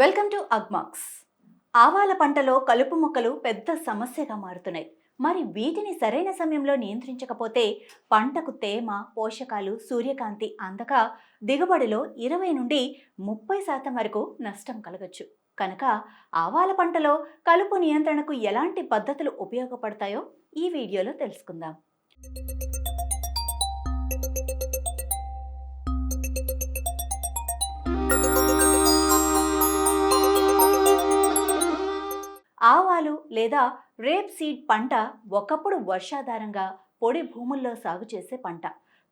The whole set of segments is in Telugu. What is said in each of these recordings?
Welcome to Agmax. ఆవాల పంటలో కలుపు మొక్కలు పెద్ద సమస్యగా మారుతున్నాయి. మరి వీటిని సరైన సమయంలో నియంత్రించకపోతే పంటకు తేమ పోషకాలు సూర్యకాంతి అందక దిగుబడిలో ఇరవై నుండి ముప్పై శాతం వరకు నష్టం కలగచ్చు. కనుక ఆవాల పంటలో కలుపు నియంత్రణకు ఎలాంటి పద్ధతులు ఉపయోగపడతాయో ఈ వీడియోలో తెలుసుకుందాం. లేదా రేప్ సీడ్ పంట ఒకప్పుడు వర్షాధారంగా పొడి భూముల్లో సాగు చేసే పంట.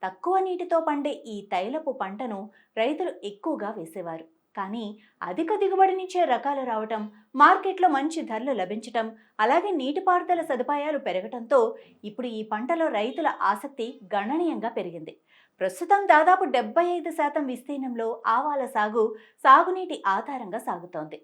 తక్కువ నీటితో పండే ఈ తైలపు పంటను రైతులు ఎక్కువగా వేసేవారు. కానీ అధిక దిగుబడినిచ్చే రకాలు రావటం మార్కెట్లో మంచి ధరలు లభించటం అలాగే నీటిపారుదల సదుపాయాలు పెరగటంతో ఇప్పుడు ఈ పంటలో రైతుల ఆసక్తి గణనీయంగా పెరిగింది. ప్రస్తుతం దాదాపు డెబ్బై ఐదు శాతం విస్తీర్ణంలో ఆవాల సాగు సాగునీటి ఆధారంగా సాగుతోంది.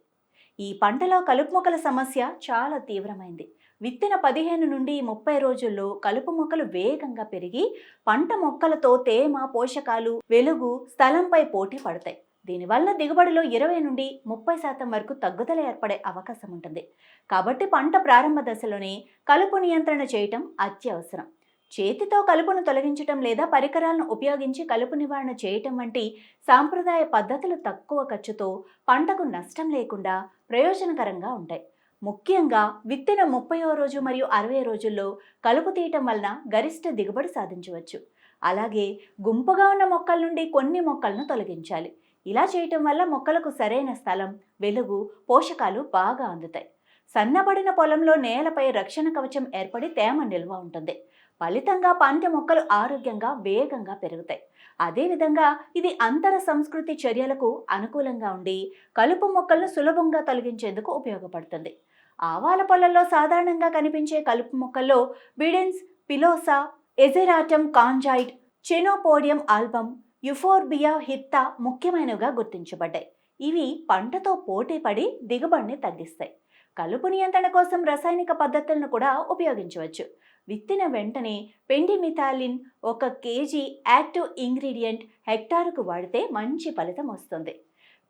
ఈ పంటలో కలుపు మొక్కల సమస్య చాలా తీవ్రమైంది. విత్తిన పదిహేను నుండి ముప్పై రోజుల్లో కలుపు మొక్కలు వేగంగా పెరిగి పంట మొక్కలతో తేమ పోషకాలు వెలుగు స్థలంపై పోటీ పడతాయి. దీనివల్ల దిగుబడిలో ఇరవై నుండి ముప్పై శాతం వరకు తగ్గుదల ఏర్పడే అవకాశం ఉంటుంది. కాబట్టి పంట ప్రారంభ దశలోనే కలుపు నియంత్రణ చేయటం అత్యవసరం. చేతితో కలుపును తొలగించటం లేదా పరికరాలను ఉపయోగించి కలుపు నివారణ చేయటం వంటి సాంప్రదాయ పద్ధతులు తక్కువ ఖర్చుతో పంటకు నష్టం లేకుండా ప్రయోజనకరంగా ఉంటాయి. ముఖ్యంగా విత్తిన ముప్పయో రోజు మరియు అరవై రోజుల్లో కలుపు తీయటం వలన గరిష్ట దిగుబడి సాధించవచ్చు. అలాగే గుంపుగా ఉన్న మొక్కల నుండి కొన్ని మొక్కలను తొలగించాలి. ఇలా చేయటం వల్ల మొక్కలకు సరైన స్థలం వెలుగు పోషకాలు బాగా అందుతాయి. సన్నబడిన పొలంలో నేలపై రక్షణ కవచం ఏర్పడి తేమ నిల్వ ఉంటుంది. ఫలితంగా పంట మొక్కలు ఆరోగ్యంగా వేగంగా పెరుగుతాయి. అదేవిధంగా ఇది అంతర సంస్కృతి చర్యలకు అనుకూలంగా ఉండి కలుపు మొక్కలను సులభంగా తొలగించేందుకు ఉపయోగపడుతుంది. ఆవాల పొలంలో సాధారణంగా కనిపించే కలుపు మొక్కల్లో Bidens pilosa Ageratum conyzoides Chenopodium album Euphorbia hirta ముఖ్యమైనవిగా గుర్తించబడ్డాయి. ఇవి పంటతో పోటీ పడి దిగుబడిని తగ్గిస్తాయి. కలుపు నియంత్రణ కోసం రసాయనిక పద్ధతులను కూడా ఉపయోగించవచ్చు. విత్తిన వెంటనే పెండిమిథాలిన్ ఒక కేజీ యాక్టివ్ ఇంగ్రీడియంట్ హెక్టారుకు వాడితే మంచి ఫలితం వస్తుంది.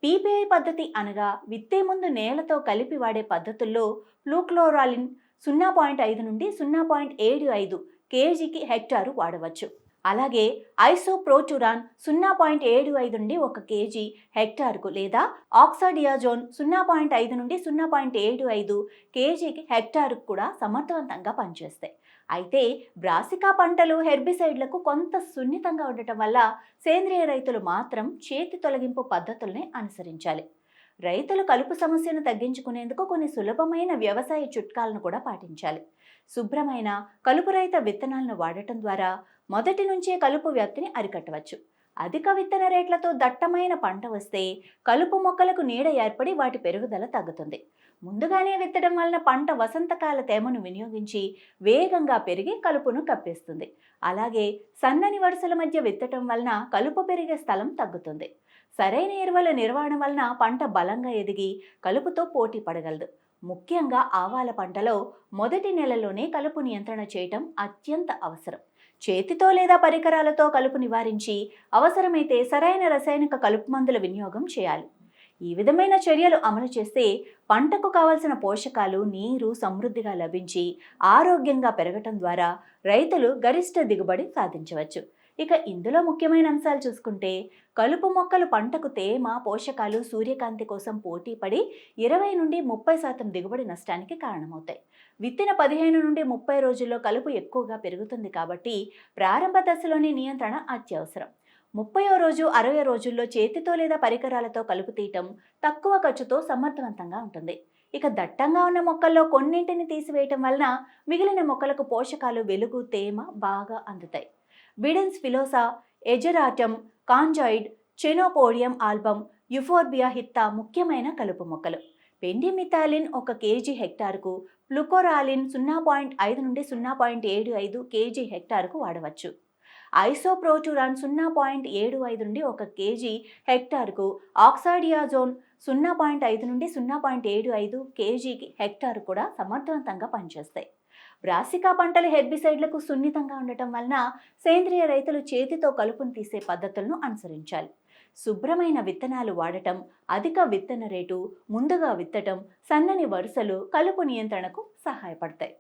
పీపీఐ పద్ధతి అనగా విత్తే ముందు నేలతో కలిపి వాడే పద్ధతుల్లో ఫ్లూక్లోరాలిన్ సున్నా పాయింట్ ఐదు నుండి సున్నా పాయింట్ ఏడు ఐదు కేజీకి హెక్టారు వాడవచ్చు. అలాగే ఐసోప్రోచురాన్ సున్నా పాయింట్ ఏడు ఐదు నుండి ఒక కేజీ హెక్టార్కు లేదా ఆక్సాడియాజోన్ సున్నా పాయింట్ ఐదు నుండి సున్నా పాయింట్ ఏడు ఐదు కేజీకి హెక్టార్కు కూడా సమర్థవంతంగా పనిచేస్తాయి. అయితే బ్రాసికా పంటలు హెర్బిసైడ్లకు కొంత సున్నితంగా ఉండటం వల్ల సేంద్రియ రైతులు మాత్రం చేతి తొలగింపు పద్ధతుల్ని అనుసరించాలి. రైతులు కలుపు సమస్యను తగ్గించుకునేందుకు కొన్ని సులభమైన వ్యవసాయ చుట్కాలను కూడా పాటించాలి. శుభ్రమైన కలుపురహిత విత్తనాలను వాడటం ద్వారా మొదటి నుంచే కలుపు వ్యాప్తిని అరికట్టవచ్చు. అధిక విత్తన రేట్లతో దట్టమైన పంట వస్తే కలుపు మొక్కలకు నీడ ఏర్పడి వాటి పెరుగుదల తగ్గుతుంది. ముందుగానే విత్తడం వలన పంట వసంతకాల తేమను వినియోగించి వేగంగా పెరిగి కలుపును కప్పేస్తుంది. అలాగే సన్నని వరుసల మధ్య విత్తటం వలన కలుపు పెరిగే స్థలం తగ్గుతుంది. సరైన ఎరువుల నిర్వహణ వలన పంట బలంగా ఎదిగి కలుపుతో పోటీ పడగలదు. ముఖ్యంగా ఆవాల పంటలో మొదటి నెలలోనే కలుపు నియంత్రణ చేయటం అత్యంత అవసరం. చేతితో లేదా పరికరాలతో కలుపు నివారించి అవసరమైతే సరైన రసాయనిక కలుపు మందుల వినియోగం చేయాలి. ఈ విధమైన చర్యలు అమలు చేస్తే పంటకు కావలసిన పోషకాలు నీరు సమృద్ధిగా లభించి ఆరోగ్యంగా పెరగటం ద్వారా రైతులు గరిష్ట దిగుబడి సాధించవచ్చు. ఇక ఇందులో ముఖ్యమైన అంశాలు చూసుకుంటే కలుపు మొక్కలు పంటకు తేమ పోషకాలు సూర్యకాంతి కోసం పోటీ పడి ఇరవై నుండి ముప్పై శాతం దిగుబడి నష్టానికి కారణమవుతాయి. విత్తిన పదిహేను నుండి ముప్పై రోజుల్లో కలుపు ఎక్కువగా పెరుగుతుంది కాబట్టి ప్రారంభ దశలోని నియంత్రణ అత్యవసరం. ముప్పయో రోజు అరవై రోజుల్లో చేతితో లేదా పరికరాలతో కలుపు తీయటం తక్కువ ఖర్చుతో సమర్థవంతంగా ఉంటుంది. ఇక దట్టంగా ఉన్న మొక్కల్లో కొన్నింటిని తీసివేయటం వలన మిగిలిన మొక్కలకు పోషకాలు వెలుగు తేమ బాగా అందుతాయి. Bidens pilosa Ageratum conyzoides Chenopodium album Euphorbia hirta ముఖ్యమైన కలుపు మొక్కలు. పెండిమిథాలిన్ ఒక కేజీ హెక్టార్కు ప్లుకోరాలిన్ సున్నా పాయింట్ ఐదు నుండి సున్నా పాయింట్ ఏడు ఐదు కేజీ హెక్టార్కు వాడవచ్చు. ఐసోప్రోటురాన్ సున్నా పాయింట్ ఏడు ఐదు నుండి ఒక కేజీ హెక్టార్కు ఆక్సాడియాజోన్ సున్నా పాయింట్ ఐదు నుండి సున్నా పాయింట్ ఏడు ఐదు కేజీకి హెక్టార్ కూడా సమర్థవంతంగా పనిచేస్తాయి. బ్రాసికా పంటలు హెర్బిసైడ్లకు సున్నితంగా ఉండటం వలన సేంద్రియ రైతులు చేతితో కలుపును తీసే పద్ధతులను అనుసరించాలి. శుభ్రమైన విత్తనాలు వాడటం అధిక విత్తన రేటు ముందుగా విత్తటం సన్నని వరుసలు కలుపు నియంత్రణకు సహాయపడతాయి.